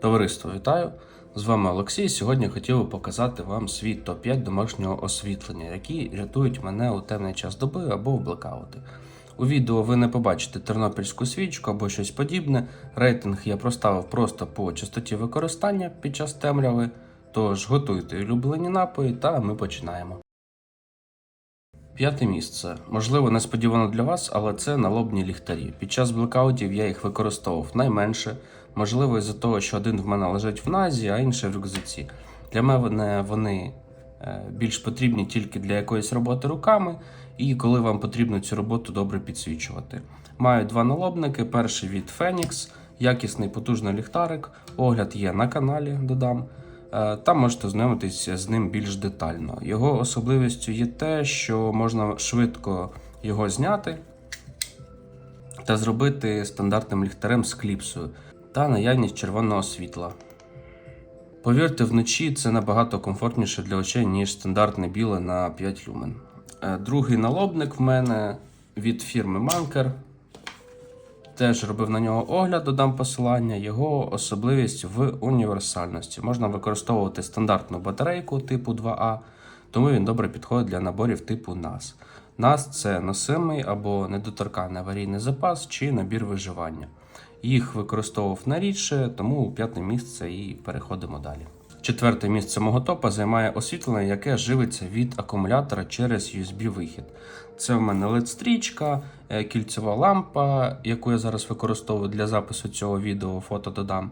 Товариство, вітаю! З вами Олексій. Сьогодні хотів би показати вам свій топ-5 домашнього освітлення, які рятують мене у темний час доби або в блекаути. У відео ви не побачите тернопільську свічку або щось подібне. Рейтинг я проставив просто по частоті використання під час темряви. Тож готуйте улюблені напої та ми починаємо. П'яте місце. Можливо, несподівано для вас, але це налобні ліхтарі. Під час блекаутів я їх використовував найменше. Можливо, із-за того, що один в мене лежить в назі, а інший в рюкзаці. Для мене вони е, більш потрібні тільки для якоїсь роботи руками, і коли вам потрібно цю роботу добре підсвічувати. Маю два налобники. Перший від Phoenix, якісний потужний ліхтарик. Огляд є на каналі, додам. Е, Там можете знайомитись з ним більш детально. Його особливістю є те, що можна швидко його зняти та зробити стандартним ліхтарем з кліпсою та наявність червоного світла. Повірте, вночі це набагато комфортніше для очей, ніж стандартне біле на 5 люмен. Е, Другий налобник в мене від фірми Manker. Теж робив на нього огляд, додам посилання. Його особливість в універсальності. Можна використовувати стандартну батарейку типу 2А, тому він добре підходить для наборів типу NAS. NAS – це носимий або недоторканий аварійний запас чи набір виживання. Їх використовував нарідше, тому п'яте місце і переходимо далі. Четверте місце мого топа займає освітлення, яке живиться від акумулятора через USB-вихід. Це в мене LED-стрічка, е, кільцева лампа, яку я зараз використовую для запису цього відео, фото додам.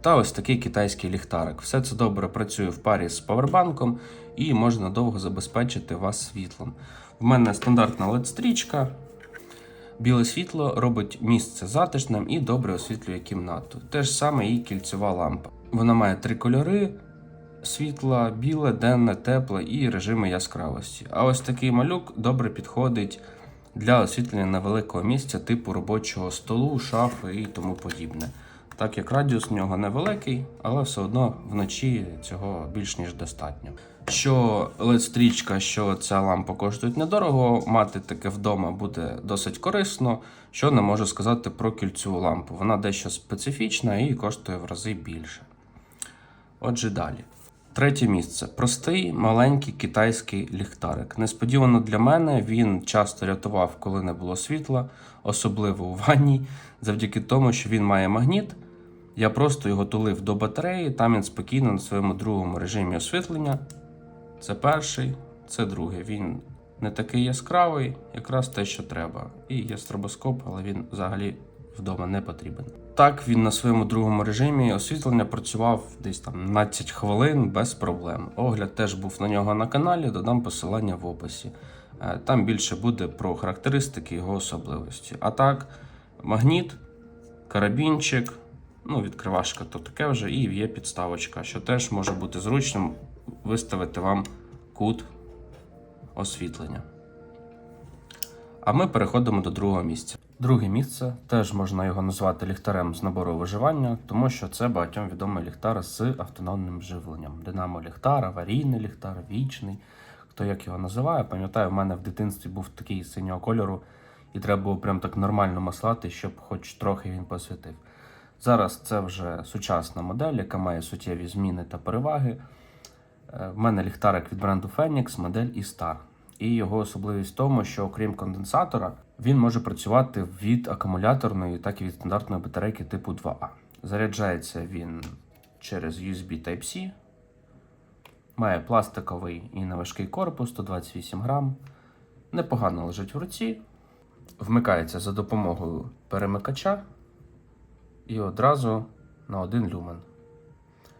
Та ось такий китайський ліхтарик. Все це добре працює в парі з павербанком і можна довго забезпечити вас світлом. В мене стандартна LED-стрічка. Біле світло робить місце затишним і добре освітлює кімнату. Те ж саме і кільцева лампа. Вона має три кольори: світла, біле, денне, тепле і режими яскравості. А ось такий малюк добре підходить для освітлення невеликого місця, типу робочого столу, шафи і тому подібне. Так як радіус в нього невеликий, але все одно вночі цього більш ніж достатньо. Що LED-стрічка, що ця лампа коштують недорого, мати таке вдома буде досить корисно. Що не можу сказати про кільцеву лампу. Вона дещо специфічна і коштує в рази більше. Отже, далі. Третє місце. Простий маленький китайський ліхтарик. Несподівано для мене він часто рятував, коли не було світла, особливо у ванні, завдяки тому, що він має магніт. Я просто його тулив до батареї, там він спокійно на своєму другому режимі освітлення. Це перший, це другий. Він не такий яскравий, якраз те, що треба. І є стробоскоп, але він взагалі вдома не потрібен. Так, він на своєму другому режимі освітлення працював десь там 12 хвилин без проблем. Огляд теж був на нього на каналі, додам посилання в описі. Е, Там більше буде про характеристики його особливості. А так, магніт, карабінчик, ну, відкривашка то таке вже, і є підставочка, що теж може бути зручним виставити вам кут освітлення. А ми переходимо до другого місця. Друге місце теж можна його назвати ліхтарем з набору виживання, тому що це багатьом відомий ліхтар з автономним живленням. Динамо ліхтар, аварійний ліхтар, вічний. Хто як його називає, пам'ятаю, в мене в дитинстві був такий синього кольору, і треба було прям так нормально маслати, щоб хоч трохи він посвітив. Зараз це вже сучасна модель, яка має суттєві зміни та переваги. Е, В мене ліхтарик від бренду Phoenix, модель E-Star. І його особливість в тому, що окрім конденсатора, він може працювати від акумуляторної, так і від стандартної батарейки типу 2А. Заряджається він через USB Type-C, має пластиковий і неважкий корпус 128 грам, непогано лежить в руці, вмикається за допомогою перемикача і одразу на один люмен.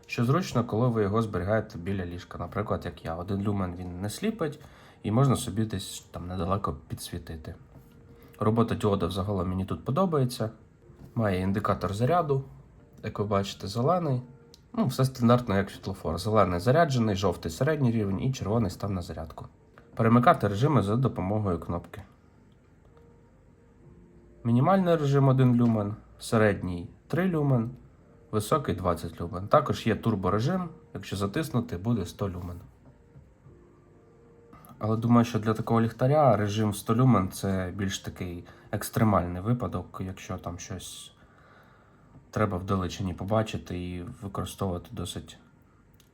Що зручно, коли ви його зберігаєте біля ліжка. Наприклад, як я. Один люмен він не сліпить і можна собі десь там недалеко підсвітити. Робота діода взагалом мені тут подобається. Має індикатор заряду, як ви бачите, зелений. Ну, все стандартно, як світлофор. Зелений заряджений, жовтий середній рівень і червоний став на зарядку. Перемикати режими за допомогою кнопки. Мінімальний режим 1 люмен, середній 3 люмен, високий 20 люмен. Також є турборежим, якщо затиснути, буде 100 люмен. Але думаю, що для такого ліхтаря режим 100 люмен це більш такий екстремальний випадок, якщо там щось треба вдалечині побачити і використовувати досить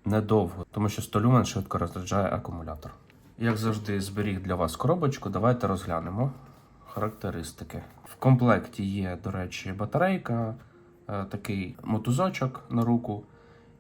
недовго, тому що 100 люмен швидко розряджає акумулятор. Як завжди, зберіг для вас коробочку. Давайте розглянемо характеристики. В комплекті є, до речі, батарейка, такий мотузочок на руку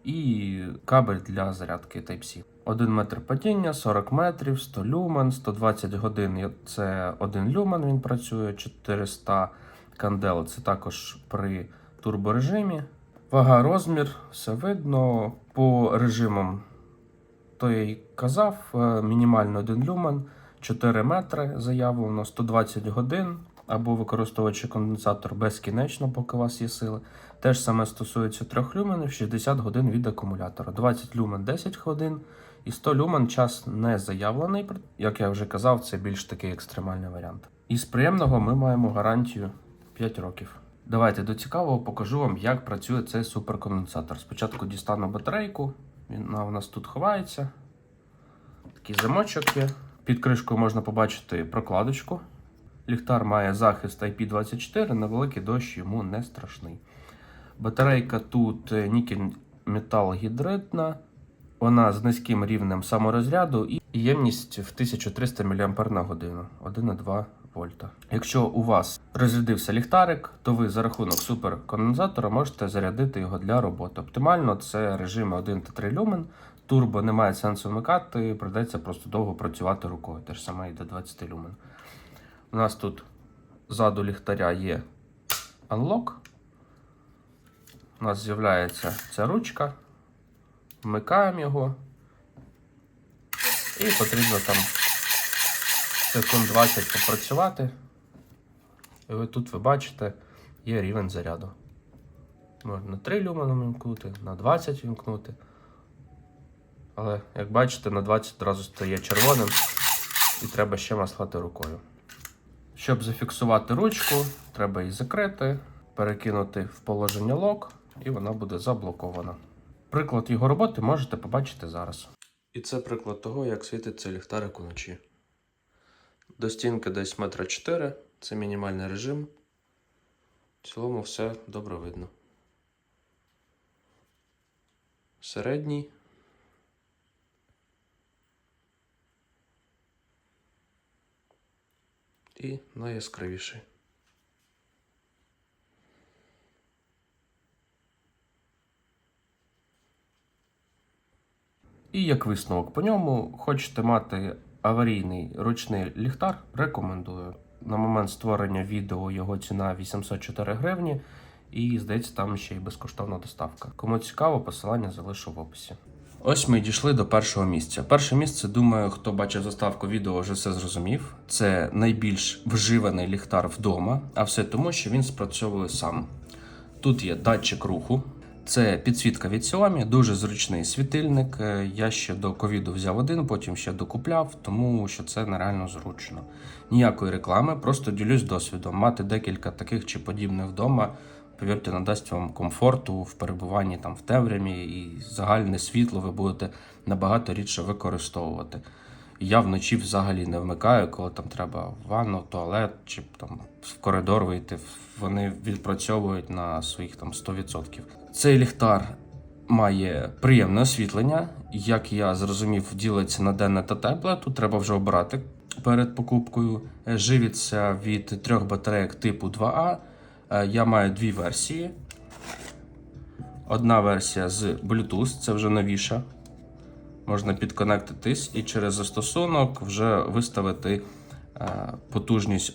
і кабель для зарядки Type-C. 1 метр падіння, 40 метрів, 100 люмен, 120 годин це 1 люмен, він працює, 400 кандел це також при турборежимі. Вага, розмір, все видно. По режимам, то я й казав, е, мінімально 1 люмен, 4 метри заявлено, 120 годин, або використовуючи конденсатор безкінечно, поки у вас є сили. Те ж саме стосується 3 люменів, 60 годин від акумулятора, 20 люмен 10 годин і 100 люмен час не заявлений. Як я вже казав, це більш такий екстремальний варіант. Із приємного ми маємо гарантію 5 років. Давайте до цікавого покажу вам, як працює цей суперконденсатор. Спочатку дістану батарейку, вона у нас тут ховається. Такий замочок є. Під кришкою можна побачити прокладочку. Ліхтар має захист IP24, невеликий дощ йому не страшний. Батарейка тут е, нікель метал гідридна. Вона з низьким рівнем саморозряду і ємність в 1300 мАч 1,2 вольта. Якщо у вас розрядився ліхтарик, то ви за рахунок суперконденсатора можете зарядити його для роботи. Оптимально це режими 1 та 3 люмен. Турбо немає сенсу вмикати, придеться просто довго працювати рукою. Те ж саме і до 20 люмен. У нас тут ззаду ліхтаря є unlock. У нас з'являється ця ручка. Вмикаємо його. І потрібно там секунд 20 попрацювати. І ви тут ви бачите, є рівень заряду. Можна на 3 люмена вімкнути, на 20 вімкнути. Але, як бачите, на 20 одразу стає червоним і треба ще маслати рукою. Щоб зафіксувати ручку, треба її закрити, перекинути в положення лок, і вона буде заблокована. Приклад його роботи можете побачити зараз. І це приклад того, як світиться ліхтарик уночі. До стінки десь метра 4, це мінімальний режим. В цілому все добре видно. Середній. І найяскравіший. І як висновок по ньому, хочете мати аварійний ручний ліхтар, рекомендую. На момент створення відео його ціна 804 гривні, і здається, там ще й безкоштовна доставка. Кому цікаво, посилання залишу в описі. Ось ми дійшли до першого місця. Перше місце, думаю, хто бачив заставку відео, вже все зрозумів. Це найбільш вживаний ліхтар вдома, а все тому, що він спрацьовує сам. Тут є датчик руху, це підсвітка від Xiaomi, дуже зручний світильник. Е, Я ще до ковіду взяв один, потім ще докупляв, тому що це нереально зручно. Ніякої реклами, просто ділюсь досвідом. Мати декілька таких чи подібних вдома, повірте, надасть вам комфорту в перебуванні там в темряві і загальне світло ви будете набагато рідше використовувати. Я вночі взагалі не вмикаю, коли там треба в ванну, туалет чи там в коридор вийти. Вони відпрацьовують на своїх там 100%. Цей ліхтар має приємне освітлення. Як я зрозумів, ділиться на денне та тепле. Тут треба вже обрати перед покупкою. Живиться від трьох батарейок типу 2А. Е, Я маю дві версії. Одна версія з Bluetooth, це вже новіша. Можна підконектитись і через застосунок вже виставити е, потужність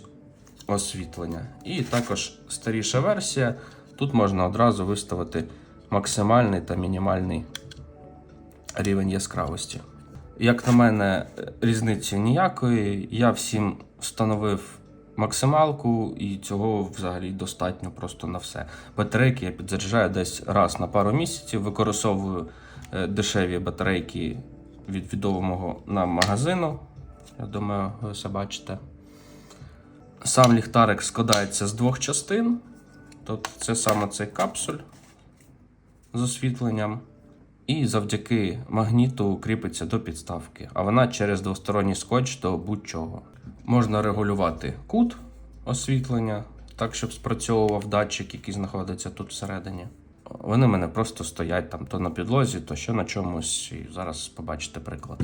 освітлення. І також старіша версія. Тут можна одразу виставити максимальний та мінімальний рівень яскравості. Як на мене, різниці ніякої. Я всім встановив максималку, і цього взагалі достатньо просто на все. Батарейки я підзаряджаю десь раз на пару місяців, використовую е, дешеві батарейки від відомого нам магазину. Я думаю, ви все бачите. Сам ліхтарик складається з двох частин. Тобто це саме цей капсуль з освітленням. І завдяки магніту кріпиться до підставки, а вона через двосторонній скотч до будь-чого. Можна регулювати кут освітлення так, щоб спрацьовував датчик, який знаходиться тут всередині. Вони в мене просто стоять там то на підлозі, то що на чомусь. І зараз побачите приклад.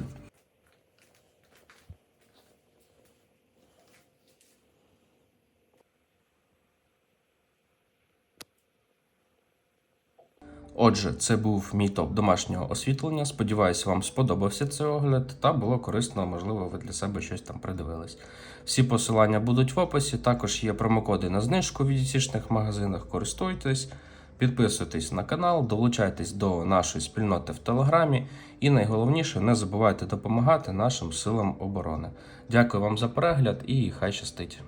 Отже, це був мій топ домашнього освітлення. Сподіваюся, вам сподобався цей огляд та було корисно, можливо, ви для себе щось там придивились. Всі посилання будуть в описі. Також є промокоди на знижку в відсічних магазинах. Користуйтесь, підписуйтесь на канал, долучайтесь до нашої спільноти в Телеграмі. І найголовніше, не забувайте допомагати нашим силам оборони. Дякую вам за перегляд і хай щастить!